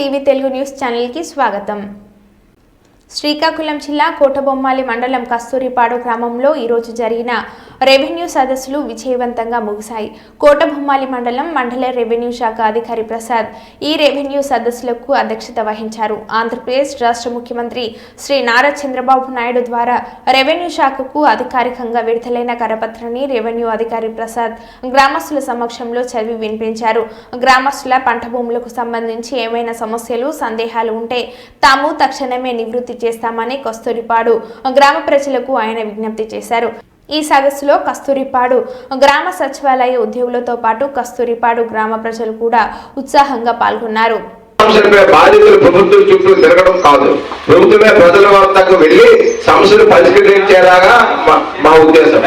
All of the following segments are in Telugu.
టీవీ తెలుగు న్యూస్ ఛానల్కి స్వాగతం. శ్రీకాకుళం జిల్లా కోటబొమ్మాలి మండలం కస్తూరిపాడు గ్రామంలో ఈరోజు జరిగిన రెవెన్యూ సదస్సులు విజయవంతంగా ముగిశాయి. కోటబొమ్మాలి మండలం మండల రెవెన్యూ శాఖ అధికారి ప్రసాద్ ఈ రెవెన్యూ సదస్సులకు అధ్యక్షత వహించారు. ఆంధ్రప్రదేశ్ రాష్ట్ర ముఖ్యమంత్రి శ్రీ నారా చంద్రబాబు నాయుడు ద్వారా రెవెన్యూ శాఖకు అధికారికంగా విడుదలైన కరపత్రాన్ని రెవెన్యూ అధికారి ప్రసాద్ గ్రామస్తుల సమక్షంలో చదివి వినిపించారు. గ్రామస్తుల పంట భూములకు సంబంధించి ఏమైనా సమస్యలు సందేహాలు ఉంటే తాము తక్షణమే నివృత్తి చేస్తామని కస్తూరిపాడు గ్రామ ప్రజలకు ఆయన విజ్ఞప్తి చేశారు. ఈ సదస్సులో కస్తూరిపాడు గ్రామ సచివాలయ ఉద్యోగులతో పాటు కస్తూరిపాడు గ్రామ ప్రజలు కూడా ఉత్సాహంగా పాల్గొన్నారు. బాధితులు ప్రభుత్వం చుట్టూ తిరగడం కాదు. ప్రభుత్వమే ప్రజల వద్దకు వెళ్ళి సమస్యలు పరిష్కరించేలాగా మా- మా ఉద్దేశం.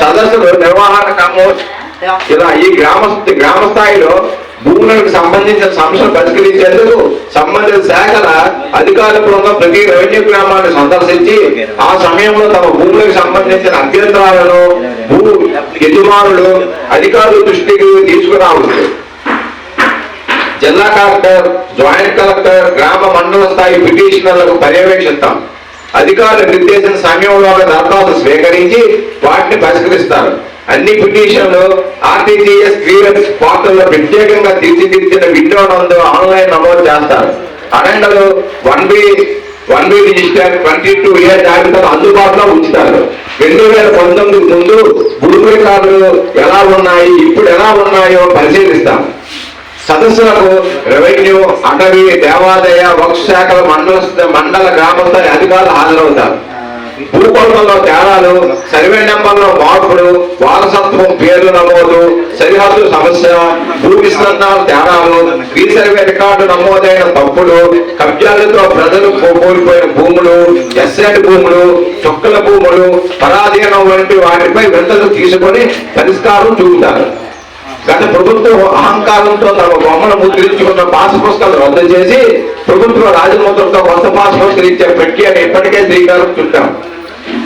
సదస్సులు నిర్వహణ క్రమం ఇలా ఈ గ్రామ గ్రామ స్థాయిలో భూములకు సంబంధించిన సమస్యలు పరిష్కరించేందుకు సంబంధిత శాఖల అధికార బృందం ప్రతి రెవెన్యూ గ్రామాన్ని సందర్శించి ఆ సమయంలో తమ భూములకు సంబంధించిన అభ్యంతరాలను భూ యజమానులు అధికారుల దృష్టికి తీసుకురావచ్చు. జిల్లా కలెక్టర్ జాయింట్ కలెక్టర్ గ్రామ మండల స్థాయి పిటిషనర్లకు పర్యవేక్షిస్తాం. అధికారుల నిర్దేశన సమయంలో దరఖాస్తు స్వీకరించి వాటిని పరిష్కరిస్తారు. అన్ని పిటిషన్లు ఆర్టీజీఎస్ క్లియరెన్స్ పోర్టల్లో ప్రత్యేకంగా తీర్చిదిద్దిన విండో నందు ఆన్లైన్ నమోదు చేస్తారు. అరెండలు one B one B register twenty two year జాబితాను అందుబాటులో ఉంచుతారు. రెండు వేల పంతొమ్మిది ముందు భూమి రికార్డులు ఎలా ఉన్నాయి ఇప్పుడు ఎలా ఉన్నాయో పరిశీలిస్తాం. సదస్సులకు రెవెన్యూ అటవీ దేవాదాయ వక్ఫ్ శాఖల మండల మండల గ్రామస్థాయి అధికారులు హాజరవుతారు. భూకొలతలో తేడాలు సర్వే నెంబర్లో మార్పులు వారసత్వం పేర్లు నమోదు సరిహద్దు సమస్య భూ విస్తరణాలు తేడాలు సర్వే రికార్డు నమోదైన తప్పులు కబ్జాలతో ప్రజలు కోల్పోయిన భూములు ఎస్ఐడ్ భూములు చొక్కల భూములు పరాధీనం వంటి వాటిపై విడతలు తీసుకొని పరిష్కారం చూపుతారు. గత ప్రభుత్వం అహంకారంతో తమ బొమ్మను ముద్రించుకున్న పాస్ పుస్తకాలు రద్దు చేసి ప్రభుత్వ రాజముద్రతో కొత్త పాస్ పుస్తకాలు పెట్టి ప్రక్రియను ఇప్పటికే శ్రీకారం చుట్టాం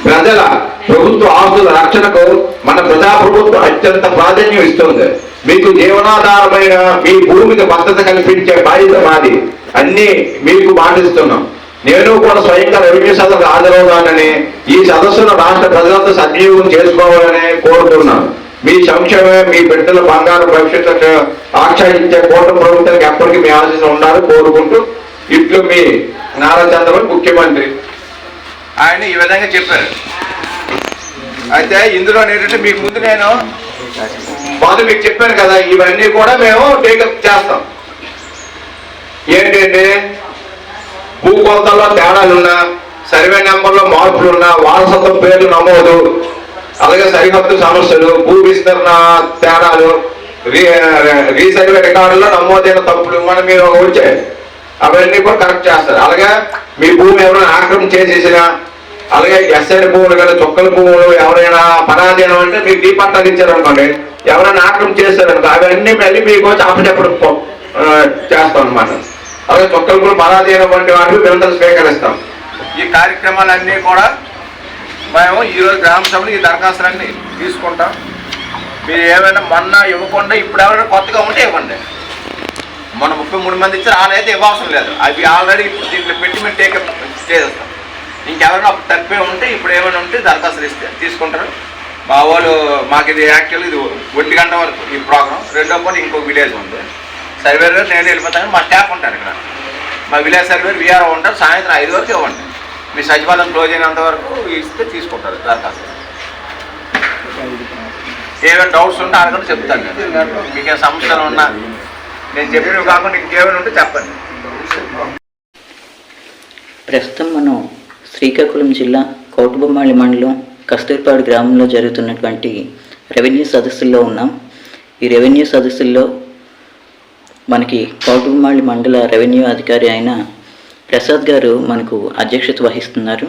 ప్రజల ప్రభుత్వ ఆస్తుల రక్షణకు మన ప్రజాప్రభుత్వం అత్యంత ప్రాధాన్యం ఇస్తుంది. మీకు జీవనాధారమైన మీ భూమికి భద్రత కల్పించే బాధ్యత మాది. అన్ని మీకు పాటిస్తున్నాం. నేను కూడా స్వయంగా రెవెన్యూ సదస్సు హాజరవుతానని ఈ సదస్సును రాష్ట్ర ప్రజలంతా సద్వినియోగం చేసుకోవాలని కోరుతున్నాను. మీ సంక్షేమే మీ బిడ్డల బంగారు భవిష్యత్తు ఆక్షాయించే కోట ప్రభుత్వానికి ఎప్పటికీ మీ ఆశీస్సులు ఉండాలని కోరుకుంటూ ఇట్లు మీ నారా చంద్రబాబు ముఖ్యమంత్రి. ఆయన ఈ విధంగా చెప్పారు. అయితే ఇందులో ఏంటంటే మీకు ముందు నేను వాళ్ళు మీకు చెప్పాను కదా ఇవన్నీ కూడా మేము టేకప్ చేస్తాం. ఏంటంటే భూకొలతల్లో తేడాలున్నా సర్వే నెంబర్లో మార్పులున్నా వారసత్వం పేర్లు నమోదు అలాగే సరిహద్దు సమస్యలు భూ విస్తరణ తేడాలు రీ రికార్డులో నమోదైన తప్పులు మన మీరు వచ్చాయి అవన్నీ కూడా కరెక్ట్ చేస్తారు. అలాగే మీ భూమి ఎవరైనా ఆక్రమణ చేసేసినా అలాగే ఎస్ఐ భూములు కానీ చొక్కల భూములు ఎవరైనా పరాధీనం అంటే మీకు డీ పట్టాలు ఇచ్చారనుకోండి ఎవరైనా ఆక్రమణ చేశారనుకో అవన్నీ మళ్ళీ మీకు వచ్చి అప్పచెప్పుడు చేస్తాం అనమాట అలాగే చొక్కల భూములు పరాధీనం వంటి వాటిని వినతలు స్వీకరిస్తాం. ఈ కార్యక్రమాలన్నీ కూడా మేము ఈరోజు గ్రామ సభలు ఈ దరఖాస్తులన్నీ తీసుకుంటాం. మీరు ఏమైనా మొన్న ఇవ్వకుండా ఇప్పుడు ఎవరైనా కొత్తగా ఉంటే ఇవ్వండి. మొన్న ముప్పై మూడు మంది ఇచ్చారు వాళ్ళైతే ఇవ్వాల్సిన లేదు. అవి ఆల్రెడీ ఇప్పుడు దీంట్లో పెట్టి మేము టేకప్ చేస్తాం ఇంకెవరైనా అప్పుడు తప్పే ఉంటే ఇప్పుడు ఏమైనా ఉంటే దరఖాస్తులు ఇస్తే తీసుకుంటారు. మా వాళ్ళు మాకు ఇది యాక్చువల్ ఇది ఒంటి గంట వరకు ఈ ప్రోగ్రామ్ రెండో పని ఇంకో విలేజ్ ఉంది. సర్వేర్ గారు నేను వెళ్ళిపోతాను. మా స్టాఫ్ ఉంటారు ఇక్కడ. మా విలేజ్ సర్వేర్ విఆర్ఓ ఉంటారు. సాయంత్రం ఐదు వరకు ఇవ్వండి. మీ సచివాలయం క్లోజ్ అయినంత వరకు ఇస్తే తీసుకుంటారు దరఖాస్తు ఏమైనా డౌట్స్ ఉంటే అడగండి చెప్తాను నేను. మీకు ఏ సమస్యలు ఉన్నా నేను చెప్పినవి కాకుండా ఇంకేమైనా ఉంటే చెప్పండి. ప్రస్తుతం మనం శ్రీకాకుళం జిల్లా కోటబొమ్మాళి మండలం కస్తూర్పాడు గ్రామంలో జరుగుతున్నటువంటి రెవెన్యూ సదస్సుల్లో ఉన్నాం. ఈ రెవెన్యూ సదస్సుల్లో మనకి కోటబొమ్మాళి మండల రెవెన్యూ అధికారి అయిన ప్రసాద్ గారు మనకు అధ్యక్షత వహిస్తున్నారు.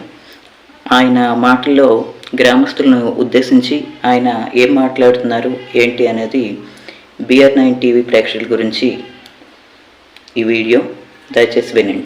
ఆయన మాటల్లో గ్రామస్తులను ఉద్దేశించి ఆయన ఏం మాట్లాడుతున్నారు ఏంటి అనేది బిఆర్ నైన్ టీవీ ప్రేక్షకుల గురించి ఈ వీడియో దయచేసి వినండి.